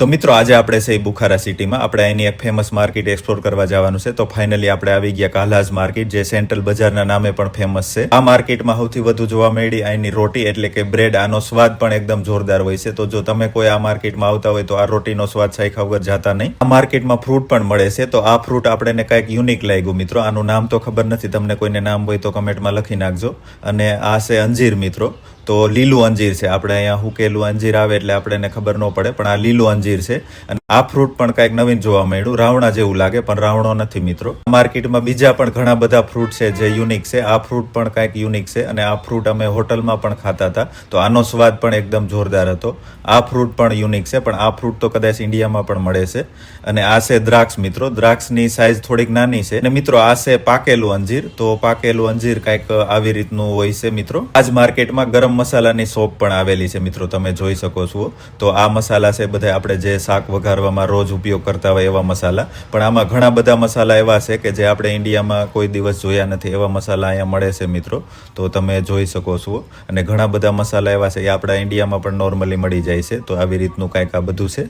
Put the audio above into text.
તો મિત્રો, આજે આપણે છે બુખારા સિટીમાં, આપણે એની એક ફેમસ માર્કેટ એક્સપ્લોર કરવા જવાનું છે. તો ફાઇનલી આપણે આવી ગયા કાલાજ માર્કેટ જે સેન્ટ્રલ બજારના નામે પણ ફેમસ છે. આ માર્કેટમાં સૌથી વધુ જોવા મળી અહીંની રોટી, એટલે કે બ્રેડ આનો સ્વાદ પણ એકદમ જોરદાર હોય છે. તો જો તમે કોઈ આ માર્કેટમાં આવતા હોય, તો આ રોટીનો સ્વાદ સાયખા વગર જાતા નહીં. આ માર્કેટમાં ફ્રૂટ પણ મળે છે. તો આ ફ્રૂટ આપણને કંઈક યુનિક લાગ્યું, મિત્રો. આનું નામ તો ખબર નથી. તમને કોઈને નામ હોય તો કમેન્ટમાં લખી નાખજો. અને આ છે અંજીર, મિત્રો. તો લીલું અંજીર છે. આપણે અહીંયા હુકેલું અંજીર આવે એટલે આપણને ખબર ન પડે, પણ આ લીલું અંજીર છે. અને આ ફ્રૂટ પણ કાંઈક નવીન જોવા મળ્યું, રાવણા જેવું લાગે, પણ રાવણો નથી મિત્રો. માર્કેટમાં બીજા પણ ઘણા બધા ફ્રૂટ છે જે યુનિક છે. આ ફ્રૂટ પણ કાંઈક યુનિક છે અને આ ફ્રૂટ અમે હોટલમાં પણ ખાતા હતા. તો આનો સ્વાદ પણ એકદમ જોરદાર હતો. આ ફ્રૂટ પણ યુનિક છે, પણ આ ફ્રૂટ તો કદાચ ઇન્ડિયામાં પણ મળે છે. અને આ છે દ્રાક્ષ મિત્રો. દ્રાક્ષની સાઇઝ થોડીક નાની છે. અને મિત્રો, આ છે પાકેલું અંજીર. તો પાકેલું અંજીર કાંઈક આવી રીતનું હોય છે મિત્રો. આજ માર્કેટમાં ગરમ મસાલાની શોપ પણ આવેલી છે મિત્રો, તમે જોઈ શકો છો. તો આ મસાલા છે બધા આપણે જે શાક વઘારવામાં રોજ ઉપયોગ કરતા હોય એવા મસાલા. પણ આમાં ઘણા બધા મસાલા એવા છે કે જે આપણે ઇન્ડિયામાં કોઈ દિવસ જોયા નથી, એવા મસાલા અહીંયા મળે છે મિત્રો. તો તમે જોઈ શકો છો. અને ઘણા બધા મસાલા એવા છે એ આપણા ઇન્ડિયામાં પણ નોર્મલી મળી જાય છે. તો આવી રીતનું કાંઈક આ બધું છે.